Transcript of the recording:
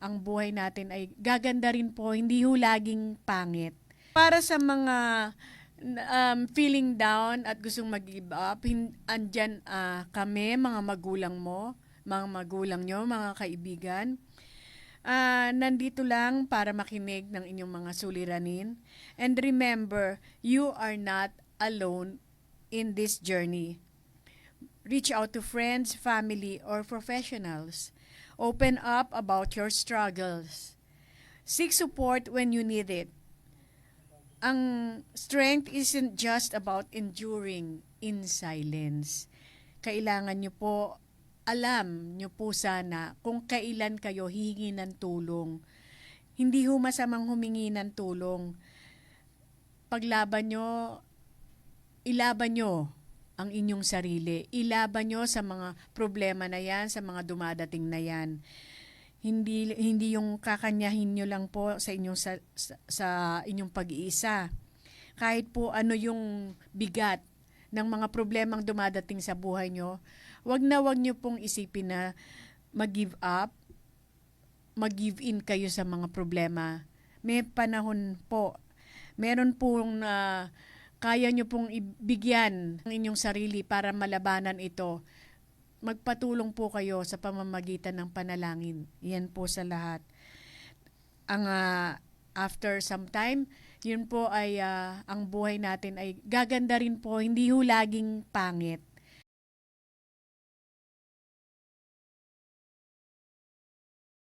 ang buhay natin ay gaganda rin po, hindi ho laging pangit. Para sa mga um, feeling down at gustong mag-give up, hin- andyan ah, kami, mga magulang mo, mga magulang nyo, mga kaibigan. Ah, nandito lang para makinig ng inyong mga suliranin. And remember, you are not alone in this journey. Reach out to friends, family, or professionals. Open up about your struggles. Seek support when you need it. Ang strength isn't just about enduring in silence. Kailangan nyo po, alam nyo po sana kung kailan kayo hihingi ng tulong. Hindi ho masamang humingi ng tulong. Paglaban nyo, ilaban nyo ang inyong sarili. Ilaban nyo sa mga problema na yan, sa mga dumadating na yan. Hindi hindi yung kakanyahin nyo lang po sa inyong sa, sa, sa inyong pag-iisa. Kahit po ano yung bigat ng mga problemang dumadating sa buhay nyo, wag na wag nyo pong isipin na mag-give up, mag-give in kayo sa mga problema. May panahon po, meron pong na kaya nyo pong ibigyan ang inyong sarili para malabanan ito. Magpatulong po kayo sa pamamagitan ng panalangin. Yan po sa lahat. Ang ah, after some time, yun po ay ah, ang buhay natin ay gaganda rin po, hindi ho laging pangit.